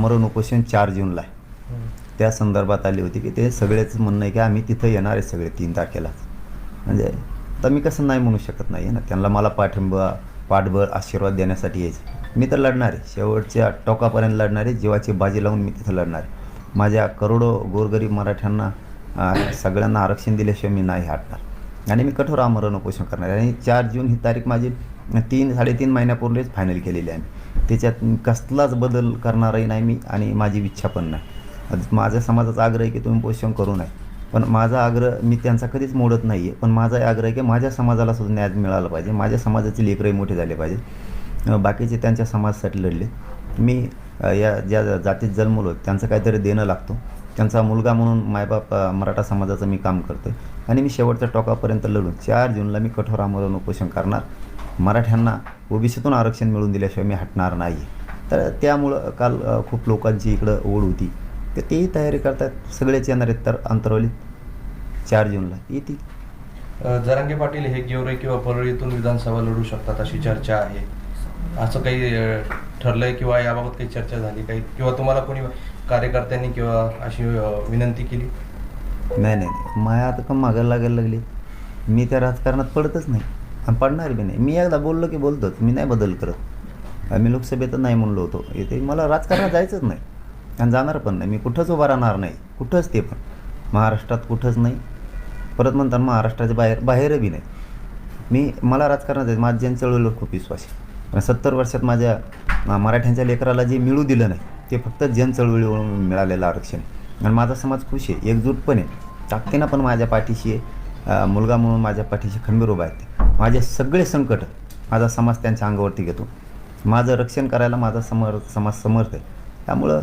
मरण उपोषण चार जूनला आहे. त्या संदर्भात आली होती की ते सगळेच म्हणणं आहे की आम्ही तिथं येणार आहे सगळे तीन तारखेलाच म्हणजे आता मी कसं नाही म्हणू शकत नाही ना. त्यांना मला पाठिंबा पाठबळ आशीर्वाद देण्यासाठी यायचं. मी तर लढणार आहे. शेवटच्या टोकापर्यंत लढणार आहे. जीवाची बाजी लावून मी तिथं लढणार आहे. माझ्या करोडो गोरगरीब मराठ्यांना सगळ्यांना आरक्षण दिल्याशिवाय मी नाही हटणार. आणि मी कठोर आमरण उपोषण करणार आहे. आणि चार जून ही तारीख माझी तीन साडेतीन महिन्यापूर्वीच फायनल केलेली आहे त्याच्यात कसलाच बदल करणारही नाही मी आणि माझी इच्छा पण नाही. माझ्या समाजाचा आग्रह आहे की तुम्ही पोषण करू नये. पण माझा आग्रह मी त्यांचा कधीच मोडत नाही आहे पण माझा आग्रह आहे की माझ्या समाजाला सुद्धा न्याय मिळाला पाहिजे. माझ्या समाजाचे लेकरही मोठे झाले पाहिजे. बाकीचे त्यांच्या समाजासाठी लढले. मी या ज्या जातीत जन्मलो त्यांचं काहीतरी देणं लागतो. त्यांचा मुलगा म्हणून मायबाप मराठा समाजाचं मी काम करतो आणि मी शेवटच्या टोकापर्यंत लढून चार जूनला मी कठोर आमरण उपोषण करणार. मराठ्यांना ओबीसीतून आरक्षण मिळवून दिल्याशिवाय मी हटणार नाही. तर त्यामुळं काल खूप लोकांची इकडं ओढ होती. तर तेही तयारी करतात. सगळेच येणार आहेत तर अंतरवलीत चार जूनला. येतील. जरांगे पाटील हे गेवरे किंवा परळीतून विधानसभा लढू शकतात अशी चर्चा आहे. असं काही ठरलंय किंवा याबाबत काही चर्चा झाली काही? किंवा तुम्हाला कोणी कार्यकर्त्यांनी किंवा अशी विनंती केली? नाही नाही. माया आता का मागायला लागायला लागली? मी त्या राजकारणात पडतच नाही. पडणार बी नाही. मी एकदा बोललो की बोलतोच. मी नाही बदल करत. मी लोकसभेत नाही म्हणलो होतो. इथे मला राजकारणात जायचंच नाही. आणि जाणार पण नाही. मी कुठंच उभा राहणार नाही. कुठंच ते पण. महाराष्ट्रात कुठंच नाही. परत म्हणताना महाराष्ट्राच्या बाहेर बाहेर बी नाही. मी मला राजकारणात जायचं. माझ्या जन चळवळीवर खूप विश्वास आहे. पण सत्तर वर्षात माझ्या मराठ्यांच्या लेकराला जे मिळू दिलं नाही ते फक्त जन चळवळीवरून मिळालेलं आरक्षण आणि माझा समाज खुश आहे. एकजूट पण आहे. ताकदीनं पण माझ्या पाठीशी आहे मुलगा म्हणून माझ्या पाठीशी खंबीर उभा आहे ते. माझे सगळे संकट माझा समाज त्यांच्या अंगावरती घेतो. माझं रक्षण करायला माझा समर समाज समर्थ आहे. त्यामुळं